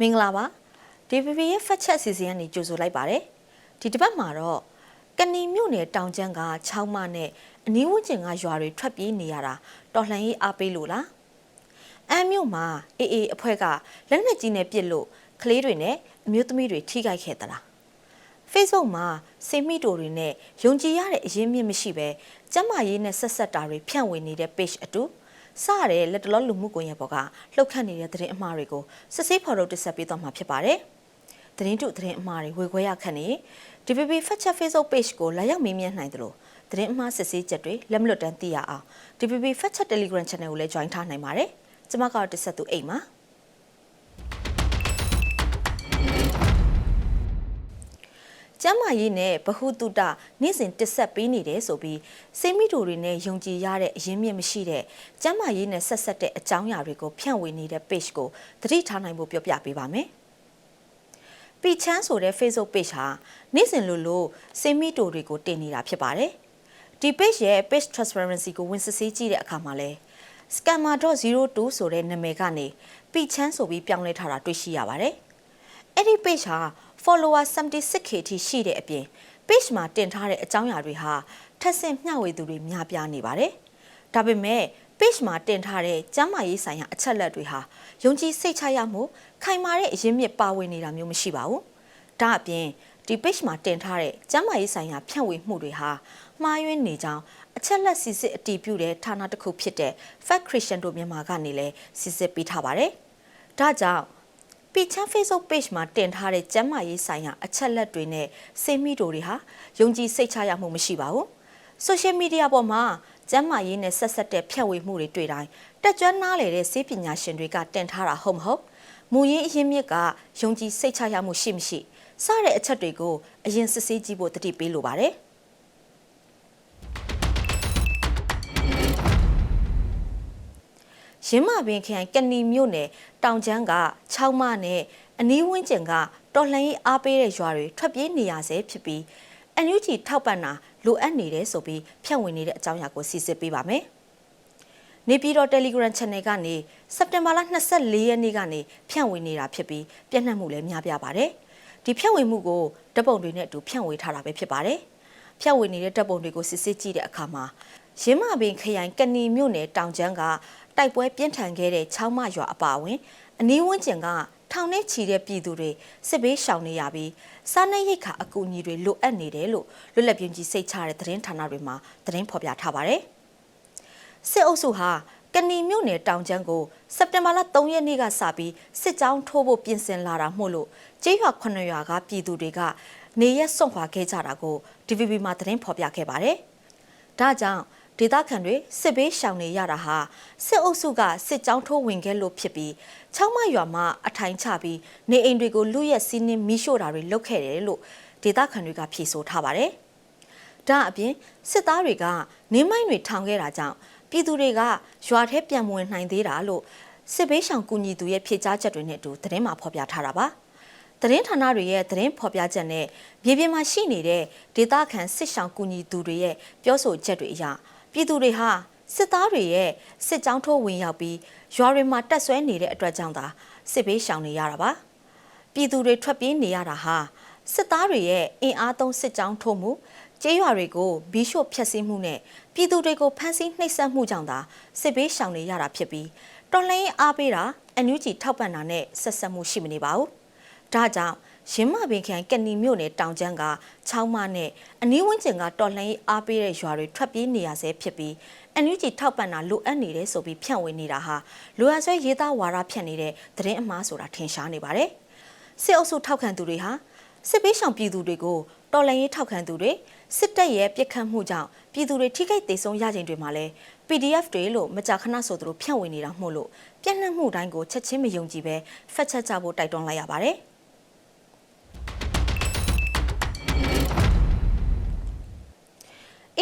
မင်္ဂလာပါ DPP ရဲ့ဖတ်ချက်အစီအစဉ်ကနေကြိုဆိုလိုက်ပါတယ်ဒီတစ်ပတ်မှာတော့ကဏီမြို့နယ်တောင်ကျန်းကချောင်းမနဲ့အနီးဝန်းကျင်ကရွာတွေထွက်ပြေးနေရတာတော်လှန်ရေးအားပေးလို့လားအမ်းမြို့မှာအေးအေးအဖွဲ့ကလက်နက်ကြီးနဲ့ပစ်လို့ကလေးတွေနဲ့အမျိုးသမီးတွေထိခိုက်ခဲ့သလား Facebook မှာစေမိတိုတွေနဲ့ယုံကြည်ရတဲ့အရင်းမြစ်မရှိပဲကျမ်းမာရေးနဲ့ဆက်ဆက်တာတွေဖြန့်ဝေနေတဲ့ page အတူ စရတဲ့လက်တလောလူမှုကွန်ရက်ပေါ်ကလှုပ်ခတ်နေတဲ့သတင်းအမှားတွေကိုစစ်ဆေးဖော်ထုတ်တင်ဆက်ပေးသွားမှာဖြစ်ပါတယ်။သတင်းတုသတင်းအမှားတွေဝေခွဲရခန့်နေ DPP Fact Check Facebook page ကိုလာရောက်မေးမြန်းနိုင်တယ်လို့သတင်းအမှားစစ်ဆေးချက်တွေလက်မလွတ်တမ်းသိရအောင် DPP Fact Check Telegram Channel ကိုလည်း join ထားနိုင်ပါတယ်။ကျွန်မကတော့တင်ဆက်သူအိမ်ပါ။ ကျမ်းမာရေးနဲ့ဗဟုတုတနေ့စဉ်တစ်ဆက်ပေးနေတယ်ဆိုပြီးစေမိတိုတွေနဲ့ယုံကြည်ရတဲ့အရင်းမြစ်မရှိတဲ့ကျမ်းမာရေးနဲ့ဆက်ဆက်တဲ့အကြောင်းအရာတွေကိုဖြန့်ဝေနေတဲ့ page ကိုသတိထားနိုင်ဖို့ပြောပြပေးပါမယ်။ပီချမ်းဆိုတဲ့ Facebook page ဟာနေ့စဉ်လိုလိုစေမိတိုတွေကိုတင်နေတာဖြစ်ပါတယ်။ဒီ page ရဲ့ page transparency ကိုဝင်စစ်ဆေးကြည့်တဲ့အခါမှာလဲ scammer.02 ဆိုတဲ့နာမည်ကနေပီချမ်းဆိုပြီးပြောင်းလဲထားတာတွေ့ရှိရပါတယ်။အဲ့ဒီ page ဟာ follower 76k ထိရှိတဲ့အပြင် page မှာတင်ထားတဲ့အကြောင်းအရာတွေဟာထက်ဆင့်မျှဝေသူတွေများပြားနေပါတယ်။ဒါပေမဲ့ page မှာတင်ထားတဲ့ကျမ်းမာရေးဆိုင်ရာအချက်လက်တွေဟာယုံကြည်စိတ်ချရမှုခိုင်မာတဲ့အရင်းမြစ်ပါဝင်နေတာမျိုးမရှိပါဘူး။ဒါအပြင်ဒီ page မှာတင်ထားတဲ့ကျမ်းမာရေးဆိုင်ရာဖြန့်ဝေမှုတွေဟာမှားယွင်းနေကြောင်းအချက်လက်စစ်စစ်အတည်ပြုတဲ့ဌာနတစ်ခုဖြစ်တဲ့ Fact Christian တို့မြန်မာကနေလည်းစစ်စစ်ပေးထားပါတယ်။ဒါကြောင့် ပီချန် Facebook page မှာတင်ထားတဲ့ကျမ်းမာရေးဆိုင်ရာအချက်လက်တွေနဲ့စေမိတိုတွေဟာယုံကြည်စိတ်ချရမှုမရှိပါဘူး။ social media ပေါ်မှာကျမ်းမာရေးနဲ့ဆက်ဆက်တဲ့ဖြန့်ဝေမှုတွေတွေ့တိုင်းတက်ကြွနားလေတဲ့စေပညာရှင်တွေကတင်ထားတာဟုတ်မဟုတ်မူရင်းအရင်းမြစ်ကယုံကြည်စိတ်ချရမှုရှိမရှိစတဲ့အချက်တွေကိုအရင်စစ်ဆေးကြည့်ဖို့တတိပေးလိုပါတယ်။ ရင်းမာပင်ခရိုင်ကဏီမြို့နယ်တောင်ကျန်းက6မနဲ့အနီးဝန်းကျင်ကတော်လှန်ရေးအားပေးတဲ့ရွာတွေထွက်ပြေးနေရဆဲဖြစ်ပြီးအန်ယူဂျီထောက်ပံ့တာလိုအပ်နေတယ်ဆိုပြီးဖြန့်ဝေနေတဲ့အကြောင်းအရာကိုစီစစ်ပေးပါမယ်။နေပြည်တော် Telegram Channel ကနေစက်တင်ဘာလ24ရက်နေ့ကနေဖြန့်ဝေနေတာဖြစ်ပြီးပြန့်နှံ့မှုလည်းများပြားပါတယ်။ဒီဖြန့်ဝေမှုကိုဓပုံတွေနဲ့အတူဖြန့်ဝေထားတာပဲဖြစ်ပါတယ်။ဖြန့်ဝေနေတဲ့ဓပုံတွေကိုစစ်စစ်ကြည့်တဲ့အခါမှာရင်းမာပင်ခရိုင်ကဏီမြို့နယ်တောင်ကျန်းက တိုက်ပွဲပြင်းထန်ခဲ့တဲ့ချောင်းမရွာအပါအဝင်အနီးဝန်းကျင်ကထောင်နဲ့ချီတဲ့ပြည်သူတွေစစ်ဘေးရှောင်နေရပြီးစားနပ်ရိက္ခာအကူအညီတွေလိုအပ်နေတယ်လို့လွတ်လပ်ပြင်းကြီးစိတ်ချတဲ့သတင်းဌာနတွေမှာသတင်းဖော်ပြထားပါတယ်။စစ်အုပ်စုဟာကဏီမြို့နယ်တောင်ကျန်းကိုစက်တင်ဘာလ3ရက်နေ့ကစပြီးစစ်ကြောင်းထိုးဖို့ပြင်ဆင်လာတာမို့လို့ကျေးရွာ9ရွာကပြည်သူတွေကနေရက်စွန့်ခွာခဲ့ကြတာကို DVB မှာသတင်းဖော်ပြခဲ့ပါတယ်။ဒါကြောင့် ဒေသခံတွေစစ်ဘေးရှောင်နေရတာဟာစစ်အုပ်စုကစစ်ကြောင်းထိုးဝင်ခဲ့လို့ဖြစ်ပြီးချောင်းမရွာမှာအထိုင်ချပြီးနေအိမ်တွေကိုလူရက်စီးနှင်းမိရှို့တာတွေလုပ်ခဲ့တယ်လို့ဒေသခံတွေကဖြေဆိုထားပါတယ်။ဒါအပြင်စစ်သားတွေကနေမိုင်းတွေထောင်ခဲ့တာကြောင့်ပြည်သူတွေကရွာထဲပြန်ဝင်နိုင်သေးတာလို့စစ်ဘေးရှောင်ကူညီသူရဲ့ဖြေကြားချက်တွေနဲ့အတူသတင်းမှာဖော်ပြထားတာပါ။သတင်းဌာနတွေရဲ့သတင်းဖော်ပြချက်နဲ့မြေပြင်မှာရှိနေတဲ့ဒေသခံစစ်ဆောင်ကူညီသူတွေရဲ့ပြောဆိုချက်တွေအရ ပြည်သူတွေဟာစစ်သားတွေရဲ့စစ်ကြောင်းထိုးဝင်ရောက်ပြီးရွာတွေမှာတက်ဆွဲနေတဲ့အတွက်ကြောင့်သာစစ်ဘေးရှောင်နေရတာပါပြည်သူတွေထွက်ပြေးနေရတာဟာစစ်သားတွေရဲ့အင်အားသုံးစစ်ကြောင်းထိုးမှုကျေးရွာတွေကိုဘီရှို့ဖျက်ဆီးမှုနဲ့ပြည်သူတွေကိုဖမ်းဆီးနှိပ်စက်မှုကြောင့်သာစစ်ဘေးရှောင်နေရတာဖြစ်ပြီးတော်လှန်ရေးအားပေးတာအန်ယူဂျီထောက်ပံ့တာနဲ့ဆက်ဆက်မှုရှိမနေပါဘူးဒါကြောင့် ရင်းမပင်ခရိုင်ကဏီမြို့နယ်တောင်ကျန်းကချောင်းမနဲ့အနီးဝန်းကျင်ကတော်လှန်ရေးအားပေးတဲ့ရွာတွေထွက်ပြေးနေရဆဲဖြစ်ပြီးအန်ယူဂျီထောက်ပံ့တာလိုအပ်နေတယ်ဆိုပြီးဖြန့်ဝေနေတာဟာလိုအပ်ဆွဲရေးသားဝါဒဖြန့်နေတဲ့သတင်းအမှားဆိုတာထင်ရှားနေပါတယ်။စစ်အုပ်စုထောက်ခံသူတွေဟာစစ်ပေးဆောင်ပြည်သူတွေကိုတော်လှန်ရေးထောက်ခံသူတွေစစ်တပ်ရဲ့ပြစ်ခတ်မှုကြောင့်ပြည်သူတွေထိခိုက်ဒေဆုံးရခြင်းတွေမှာလဲ PDF တွေလို့မကြာခဏဆိုသလိုဖြန့်ဝေနေတာမှုလို့ပြန့်နှံ့မှုတိုင်းကိုချက်ချင်းမယုံကြည်ပဲဖက်ချက်ကြဖို့တိုက်တွန်းလိုက်ရပါတယ်။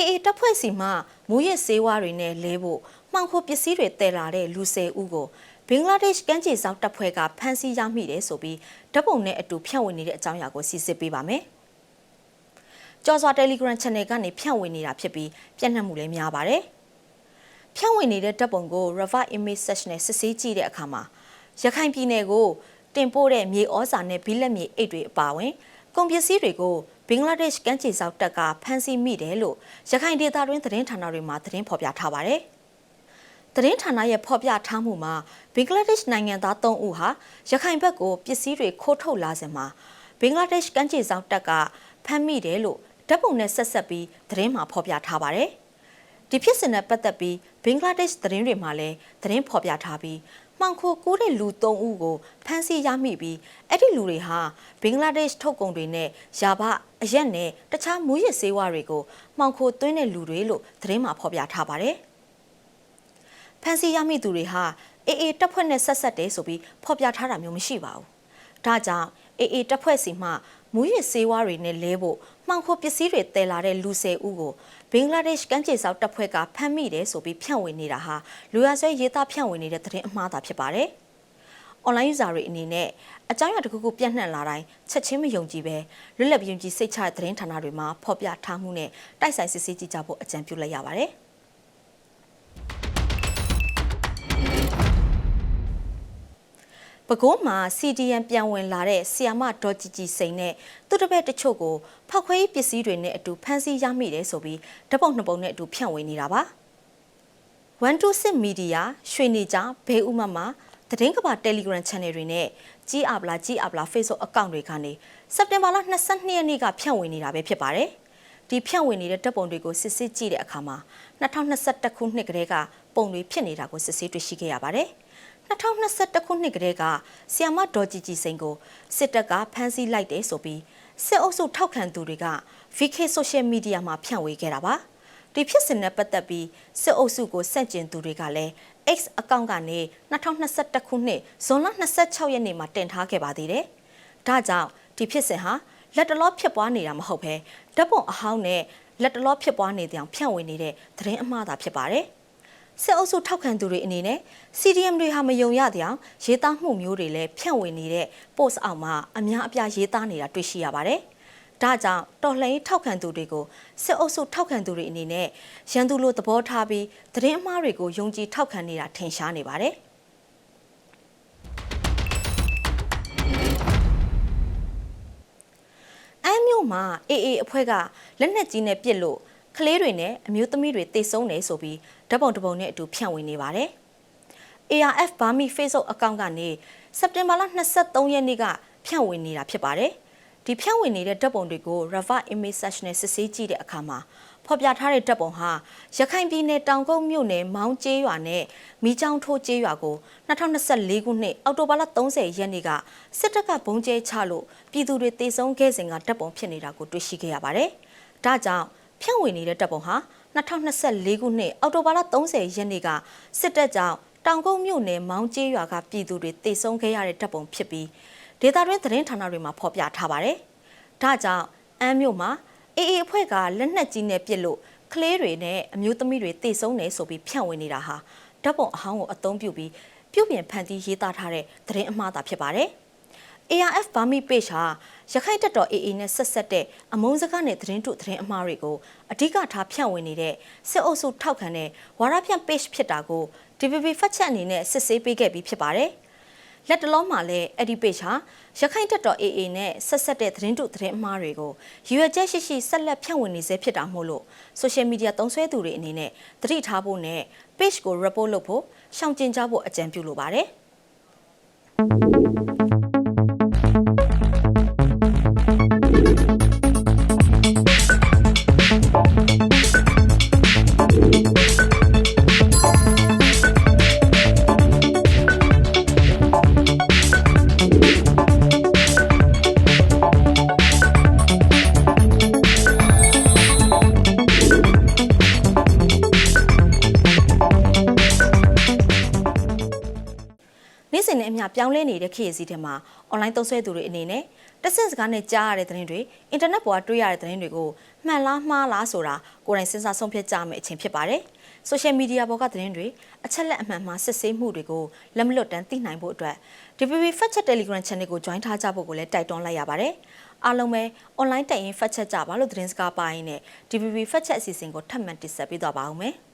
အေအေတပ်ဖွဲ့စီမှမူရစ်စေးဝါးတွေနဲ့လဲဖို့မှောင်ခိုပစ္စည်းတွေတည်လာတဲ့လူ၁၀ဦးကိုဘင်္ဂလားဒေ့ရှ်ကမ်းခြေစောင့်တပ်ဖွဲ့ကဖမ်းဆီးရမိတယ်ဆိုပြီးဓာတ်ပုံနဲ့အတူဖြန့်ဝေနေတဲ့အကြောင်းအရာကိုစီစစ်ပေးပါမယ်။ကြော်စွာ Telegram Channel ကနေဖြန့်ဝေနေတာဖြစ်ပြီးပြန့်နှံ့မှုလည်းများပါတယ်။ဖြန့်ဝေနေတဲ့ဓာတ်ပုံကို Rava Image Search နဲ့စစ်ဆေးကြည့်တဲ့အခါမှာရခိုင်ပြည်နယ်ကိုတင်ပို့တဲ့မြေဩဇာနဲ့ဘီလက်မြေအိတ်တွေအပါအဝင်ကုန်ပစ္စည်းတွေကို ဘင်္ဂလားဒေ့ရှ်ကမ်းခြေစောက်တပ်ကဖမ်းဆီးမိတယ်လို့ရခိုင်ဒေသတွင်းသတင်းဌာနတွေမှာသတင်းဖော်ပြထားပါတယ်။သတင်းဌာနရဲ့ဖော်ပြထားမှုမှာဘင်္ဂလားဒေ့ရှ်နိုင်ငံသား3ဦးဟာရခိုင်ဘက်ကိုပစ္စည်းတွေခိုးထုတ်လာစဉ်မှာဘင်္ဂလားဒေ့ရှ်ကမ်းခြေစောက်တပ်ကဖမ်းမိတယ်လို့ဓာတ်ပုံနဲ့ဆက်ဆက်ပြီးသတင်းမှာဖော်ပြထားပါတယ်။ဒီဖြစ်စဉ်နဲ့ပတ်သက်ပြီးဘင်္ဂလားဒေ့ရှ်သတင်းတွေမှာလည်းသတင်းဖော်ပြထားပြီး မှောင်ခိုကူးတဲ့လူ၃ဦးကိုဖမ်းဆီးရမိပြီးအဲ့ဒီလူတွေဟာဘင်္ဂလားဒေ့ရှ်ထုတ်ကုန်တွေနဲ့ယာဘအရက်နဲ့တခြားမူရစ်ဆေးဝါးတွေကိုမှောင်ခိုသွင်းတဲ့လူတွေလို့သတင်းမှာဖော်ပြထားပါတယ်။ဖမ်းဆီးရမိသူတွေဟာအေအေတပ်ဖွဲ့နဲ့ဆက်ဆက်တယ်ဆိုပြီးဖော်ပြထားတာမျိုးမရှိပါဘူး။ဒါကြောင့်အေအေတပ်ဖွဲ့စီမှမူရစ်ဆေးဝါးတွေနဲ့လဲဖို့ မှောင်ခိုပစ္စည်းတွေတည်လာတဲ့လူ၁၀ဦးကိုဘင်္ဂလားဒေ့ရှ်ကမ်းခြေစောက်တပ်ဖွဲ့ကဖမ်းမိတယ်ဆိုပြီးဖြန့်ဝေနေတာဟာလူရဆွဲရေးသားဖြန့်ဝေနေတဲ့သတင်းအမှားသာဖြစ်ပါတယ်။ online user တွေအနေနဲ့အကြောင်းအရာတစ်ခုခုပြန့်နှံ့လာတိုင်းချက်ချင်းမယုံကြည်ပဲလွတ်လပ်ယုံကြည်စိတ်ချတဲ့သတင်းဌာနတွေမှာဖော်ပြထားမှုနဲ့တိုက်ဆိုင်စစ်ဆေးကြည့်ကြဖို့အကြံပြုလိုက်ရပါတယ်။ ပဲခူးမှာ CDN ပြန်ဝင်လာတဲ့ဆီယာမဒေါ်ကြည်ကြည်စိန်နဲ့သူတပည့်တချို့ကိုဖောက်ခွဲရေးပစ္စည်းတွေနဲ့အတူဖမ်းဆီးရမိတယ်ဆိုပြီးဓာတ်ပုံနှစ်ပုံနဲ့အတူဖြန့်ဝေနေတာပါ126 Media ရွှေနေကြဘေးဥမမှာသတင်းကဘာ Telegram Channel တွေနဲ့ကြီးအပလာကြီးအပလာ Facebook Account တွေကနေစက်တင်ဘာလ22ရက်နေ့ကဖြန့်ဝေနေတာပဲဖြစ်ပါတယ်ဒီဖြန့်ဝေနေတဲ့ဓာတ်ပုံတွေကိုစစ်ဆေးကြည့်တဲ့အခါမှာ2021ခုနှစ်ကတည်းကပုံတွေဖြစ်နေတာကိုစစ်ဆေးတွေ့ရှိခဲ့ရပါတယ်။ 2021ခုနှစ်ကတည်းကဆီယမဒေါ်ကြည်ကြည်စိန်ကိုစစ်တပ်ကဖမ်းဆီးလိုက်တယ်ဆိုပြီးစစ်အုပ်စုထောက်ခံသူတွေက VK Social Media မှာဖြန့်ဝေခဲ့တာပါဒီဖြစ်စဉ်နဲ့ပတ်သက်ပြီးစစ်အုပ်စုကိုစန့်ကျင်သူတွေကလည်း X အကောင့်ကနေ2021ခုနှစ်ဇွန်လ26ရက်နေ့မှာတင်ထားခဲ့ပါသေးတယ်ဒါကြောင့်ဒီဖြစ်စဉ်ဟာလက်တလောဖြစ်ပွားနေတာမဟုတ်ဘဲဓာတ်ပုံအဟောင်းနဲ့လက်တလောဖြစ်ပွားနေတဲ့အဖြန့်ဝေနေတဲ့သတင်းအမှားသာဖြစ်ပါတယ်။ စစ်အုပ်စုထောက်ခံသူတွေအနေနဲ့ CDM တွေဟာမယုံရတဲ့အောင်ရေးသားမှုမျိုးတွေလည်းဖြန့်ဝေနေတဲ့ post အောက်မှာအများအပြားရေးသားနေတာတွေ့ရှိရပါတယ်။ဒါကြောင့်တော်လှန်ရေးထောက်ခံသူတွေကိုစစ်အုပ်စုထောက်ခံသူတွေအနေနဲ့ရန်သူလိုသဘောထားပြီးသတင်းအမှားတွေကိုယုံကြည်ထောက်ခံနေတာထင်ရှားနေပါတယ်။အမ်းမြို့မှာအေအေအဖွဲ့ကလက်နက်ကြီးနဲ့ပစ်လို့ ကလေးတွေနဲ့အမျိုးသမီးတွေတိတ်ဆုံးတယ်ဆိုပြီးဓာတ်ပုံတစ်ပုံနဲ့အတူဖြန့်ဝေနေပါတယ်။ ARF Burmese Facebook account ကနေစက်တင်ဘာလ23ရက်နေ့ကဖြန့်ဝေနေတာဖြစ်ပါတယ်။ဒီဖြန့်ဝေနေတဲ့ဓာတ်ပုံတွေကို Rava Image Search နဲ့စစ်ဆေးကြည့်တဲ့အခါမှာဖော်ပြထားတဲ့ဓာတ်ပုံဟာရခိုင်ပြည်နယ်တောင်ကုန်းမြို့နယ်မောင်းကျေးရွာနဲ့မိချောင်းထိုးကျေးရွာကို2024ခုနှစ်အောက်တိုဘာလ30ရက်နေ့ကစစ်တပ်ကဘုံကျဲချလို့ပြည်သူတွေတေဆုံးခဲ့စဉ်ကဓာတ်ပုံဖြစ်နေတာကိုတွေ့ရှိခဲ့ရပါတယ်။ဒါကြောင့် ဖြန့်ဝေနေတဲ့တပ်ပုံဟာ2024ခုနှစ်အောက်တိုဘာလ30ရက်နေ့ကစစ်တပ်ကြောင့်တောင်ကုန်းမြို့နယ်မောင်းကျေးရွာကပြည်သူတွေတေဆုံးခဲ့ရတဲ့တပ်ပုံဖြစ်ပြီးဒေသတွင်းသတင်းဌာနတွေမှာဖော်ပြထားပါတယ်။ဒါကြောင့်အမ်းမြို့မှာအေအေအဖွဲ့ကလက်နက်ကြီးနဲ့ပစ်လို့ကလေးတွေနဲ့အမျိုးသမီးတွေတေဆုံးနေဆိုပြီးဖြန့်ဝေနေတာဟာဓာတ်ပုံအဟောင်းကိုအသုံးပြုပြီးပြုပြင်ဖန်တီးရေးသားထားတဲ့သတင်းအမှားသာဖြစ်ပါတယ်။ ARF Burmese page ဟာရခိုင်တပ်တော် AA နဲ့ဆက်ဆက်တဲ့အမုန်းစကားနဲ့သတင်းတုသတင်းအမှားတွေကိုအဓိကထားဖြန့်ဝေနေတဲ့စစ်အုပ်စုထောက်ခံတဲ့ဝါရဖြန့် page ဖြစ်တာကို DVB ဖတ်ချက်အနေနဲ့စစ်ဆေးပေးခဲ့ပြီးဖြစ်ပါတယ်။လက်တလုံးမှာလည်းအဲ့ဒီ page ဟာရခိုင်တပ်တော် AA နဲ့ဆက်ဆက်တဲ့သတင်းတုသတင်းအမှားတွေကိုရွေချက်ရှိရှိဆက်လက်ဖြန့်ဝေနေစေဖြစ်တာမို့လို့ social media သုံးစွဲသူတွေအနေနဲ့သတိထားဖို့နဲ့ page ကို report လုပ်ဖို့ရှောင်ကျဉ်ကြဖို့အကြံပြုလိုပါတယ်။ နေ့စဉ်နဲ့အမျှပြောင်းလဲနေတဲ့ခေတ်စီးထဲမှာအွန်လိုင်းသုံးစွဲသူတွေအနေနဲ့တက်ဆင့်စကားနဲ့ကြားရတဲ့သတင်းတွေအင်တာနက်ပေါ်တွေ့ရတဲ့သတင်းတွေကိုမှန်လားမှားလားဆိုတာကိုယ်တိုင်စဉ်းစားဆုံးဖြတ်ကြမယ့်အချိန်ဖြစ်ပါတယ်။ဆိုရှယ်မီဒီယာပေါ်ကသတင်းတွေအချက်လက်အမှန်မှစစ်ဆေးမှုတွေကိုလက်မလွတ်တမ်းသိနိုင်ဖို့အတွက် DPP Fact Check Telegram Channel ကို join ထားကြဖို့ကိုလည်းတိုက်တွန်းလိုက်ရပါတယ်။အားလုံးပဲ online တက်ရင် fact check ကြပါလို့သတင်းစကားပါရင်းနဲ့ DPP Fact Check အစီအစဉ်ကိုထပ်မံတင်ဆက်ပေးသွားပါဦးမယ်။